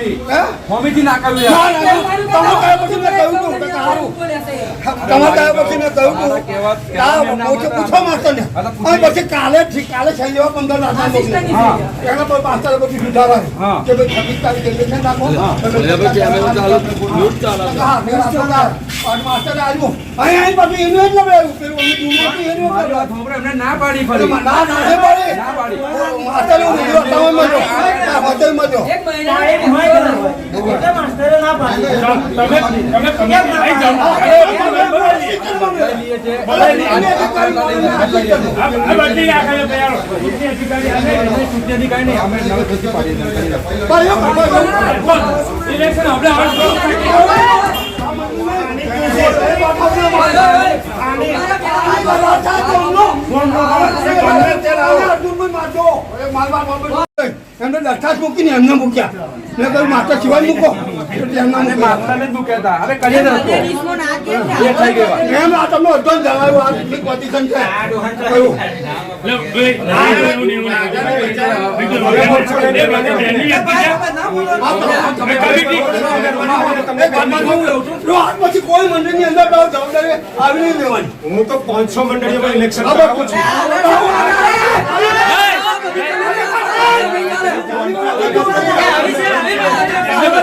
હોમીથી હે? હોમીથી ના કહ્યું ના, યાર ના, ના. તમે કયા પછી મેં કહ્યું હતું કે સારું. તમે ત્યાં પછી મેં કહ્યું હતું પૂછો- તો અને પછી કાલે કાલે સાંજે એવા પંદર લાખના એના પર માસ્તરે પછી સુધારા રહે કે ભાઈ છવ્વીસ તારીખે ઇલેક્શન રાખો. હા. પછી અમે એવું ચાલે, લૂંટ ચાલે. હા, મેં રાખો તાર. અને માસ્તરે આવ્યું. અહીં પછી એનું જ લગાવ્યું. પેલું ના પાડી ના, ના, ના પાડી. ના તમે જો. છે. એમને દરખાસ્ત મૂકીને એમને મૂક્યા. મેં કહ્યું માતા સિવાય મૂકો. એમ આ તમને અડધો જણાવ્યું આ કેટલી પોઝિશન છે પછી કોઈ મંડળની અંદર જવાબદારી આવી નહીં લેવાની હું તો પાંચસો મંડળીઓમાં ઇલેક્શન આપું છું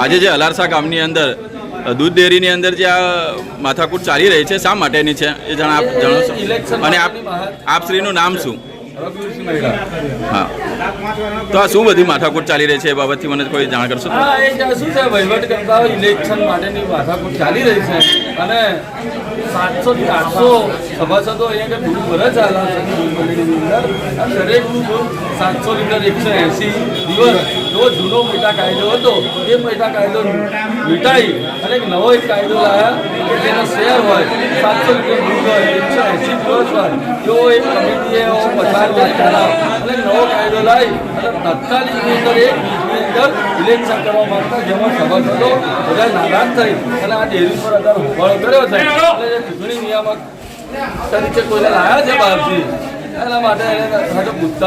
આજે જે અલારસા ગામની અંદર દૂધ ડેરીની અંદર જે આ માથાકૂટ ચાલી રહી છે શા માટેની છે એ જણા આપ જણાવશો અને આપ આપશ્રીનું નામ શું? હા. તો આ શું બધી માથાકૂટ ચાલી રહી છે એ બાબતથી મને કોઈ જાણ કરશો હા એ જે શું છે વહીવટ ઇલેક્શન માટેની માથાકૂટ ચાલી રહી છે. અને સાતસો થી આઠસો સભાસદો અહીંયા કે ભરે છે દૂધ મંડળીની અંદર. આ દરેકનું સાતસો લીટર એકસો એંસી દિવસ એવો જૂનો મોટા કાયદો હતો એ મોટા કાયદો મીટાઈ અને એક નવો એક કાયદો લાવ્યા કે જેનો શેર હોય સાતસો રૂપિયા હોય એકસો એંસી દિવસ હોય એવો એક કમિટીએ પસાર કરી કરાવ અને નવો કાયદો લાવી અને તત્કાલીનની અંદર એક અંદર ઇલેક્શન કરવા માંગતા જેમાં સભાસદો બધા નારાજ થઈ અને આ ડેરી પર અત્યારે હોબાળો કર્યો છે. એટલે જે ચૂંટણી નિયામક તરીકે કોઈને લાવ્યા છે બહારથી એના માટે એને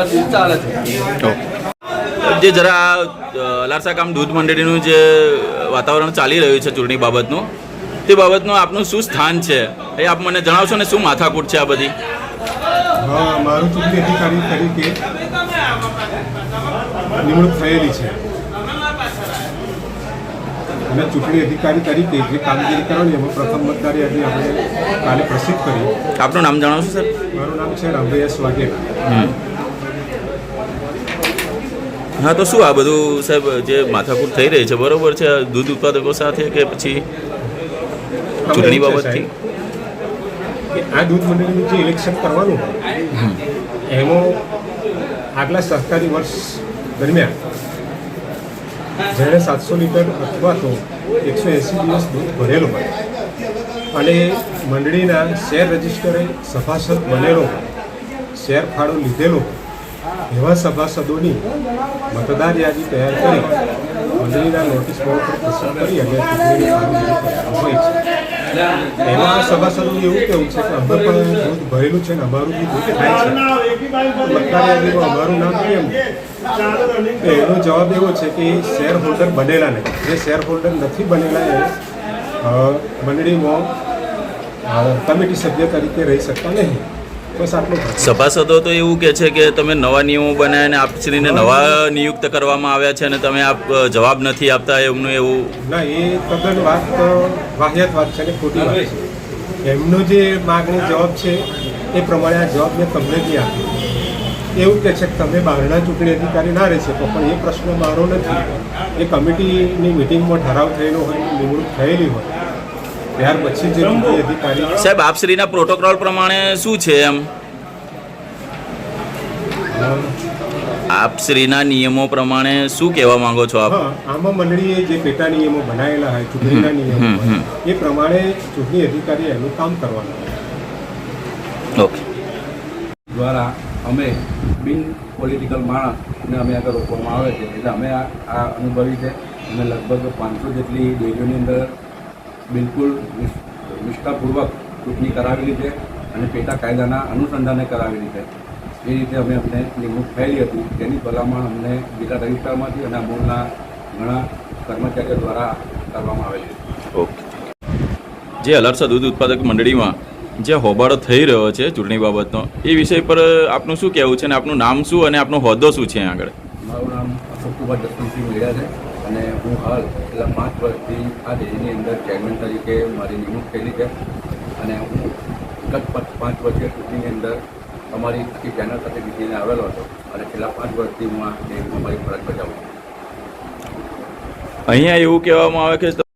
હજુ ચાલે છે. જે જરા અલારસા ગામ દૂધ મંડળીનું જે વાતાવરણ ચાલી રહ્યું છે ચૂંટણી બાબતનું તે બાબતનું આપનું શું સ્થાન છે? એ આપ મને જણાવશો ને શું માથાકૂટ છે આ બધી? હા મારું ચૂંટણી અધિકારી તરીકે નિમણૂક થયેલી છે. અને ચૂંટણી અધિકારી તરીકે જે કામગીરી કરવાની એમાં પ્રથમ મતદારી આજે આપણે કાલે પ્રસિદ્ધ કરી. આપનું નામ જણાવશો સર? મારું નામ છે રામભાઈ એસ વાઘેલા હા તો શું આ બધું સાહેબ જે માથાકૂટ થઈ રહી છે બરોબર છે? દૂધ ઉત્પાદકો સાથે કે પછી ચૂંટણી બાબતથી? કે આ દૂધ મંડળનું જે ઇલેક્શન કરવાનું એમાં આગલા સરકારી વર્ષ દરમિયાન જેણે સાતસો લીટર અથવા તો એકસો એંસી દિવસ દૂધ ભરેલું હોય અને મંડળીના શેર રજિસ્ટરે સભાસદ બનેલો શેર ફાળો લીધેલો હોય એવા સભાસદોની મતદાર યાદી તૈયાર કરી મંડળીના નોટિસ બોર્ડ પર પસંદ કરી અને ચૂંટણીની હોય છે. એમાં સભાસદોનું એવું કેવું છે કે અમે પણ દૂધ ભરેલું છે ને અમારું બી દૂધ થાય છે. મતદાર યાદીમાં અમારું નામ કેમ? એનો જવાબ એવો છે કે શેર હોલ્ડર બનેલા નહીં. જે શેર હોલ્ડર નથી બનેલા એ મંડળીમાં કમિટી સભ્ય તરીકે રહી શકતા નહીં. બસ આટલું સભાસદો તો એવું કે છે કે તમે નવા નિયમો બનાવ્યા અને આપશ્રીને નવા નિયુક્ત કરવામાં આવ્યા છે અને તમે આપ જવાબ નથી આપતા એમનું એવું? ના એ તદ્દન વાત વાહિયાત વાત છે ને ખોટી વાત છે. એમનો જે માગણી જવાબ છે એ પ્રમાણે આ જવાબ મેં તમને બી આપ્યો. એવું કહે છે કે તમે બહારના ચૂંટણી અધિકારી ના રહી શકો પણ એ પ્રશ્ન મારો નથી. એ કમિટીની મિટિંગમાં ઠરાવ થયેલો હોય નિમણૂક થયેલી હોય ત્યાર પછી જે અધિકારી સાહેબ આપશ્રીના પ્રોટોકોલ પ્રમાણે શું છે એમ? આપશ્રીના આપ નિયમો પ્રમાણે શું કહેવા માંગો છો આપ? આમાં મંડળીએ જે પેટા નિયમો બનાવેલા હોય ચૂંટણીના નિયમો એ પ્રમાણે ચૂંટણી અધિકારી એનું કામ કરવાનું ઓકે. દ્વારા અમે બિન પોલિટિકલ માણસને અમે આગળ રોકવામાં આવે છે એટલે અમે આ આ અનુભવી છે. અમે લગભગ પાંચસો જેટલી ડેરીઓની અંદર બિલકુલ નિષ்- નિષ્ઠાપૂર્વક ચૂંટણી કરાવેલી છે અને પેટા કાયદાના અનુસંધાને કરાવેલી છે. એ રીતે અમે અમને નિમણૂક થયેલી હતી. તેની ભલામણ અમને જિલ્લા રજિસ્ટ્રારમાંથી અને અમૂલના ઘણા કર્મચારીઓ દ્વારા કરવામાં આવેલી છે. ઓકે. જે અલરસા દૂધ ઉત્પાદક મંડળીમાં જે હોબાળો થઈ રહ્યો છે ચૂંટણી બાબતનો એ વિષય પર આપનું શું કહેવું છે અને આપનું નામ શું અને આપનો હોદ્દો શું છે આગળ? મારું નામ અશોકકુમાર જસવંતસિંહ મેળા છે. અને હું હાલ છેલ્લા પાંચ વર્ષથી આ ડેરીની અંદર ચેરમેન તરીકે મારી નિમણૂક થયેલી છે અને હું ગત પાંચ વર્ષે ચૂંટણીની અંદર અમારી આખી ચેનલ સાથે જીતીને આવેલો હતો અને છેલ્લા પાંચ વર્ષથી હું આ ડેરીમાં મારી ફરજ બજાવું છું. અહીંયા એવું કહેવામાં આવે કે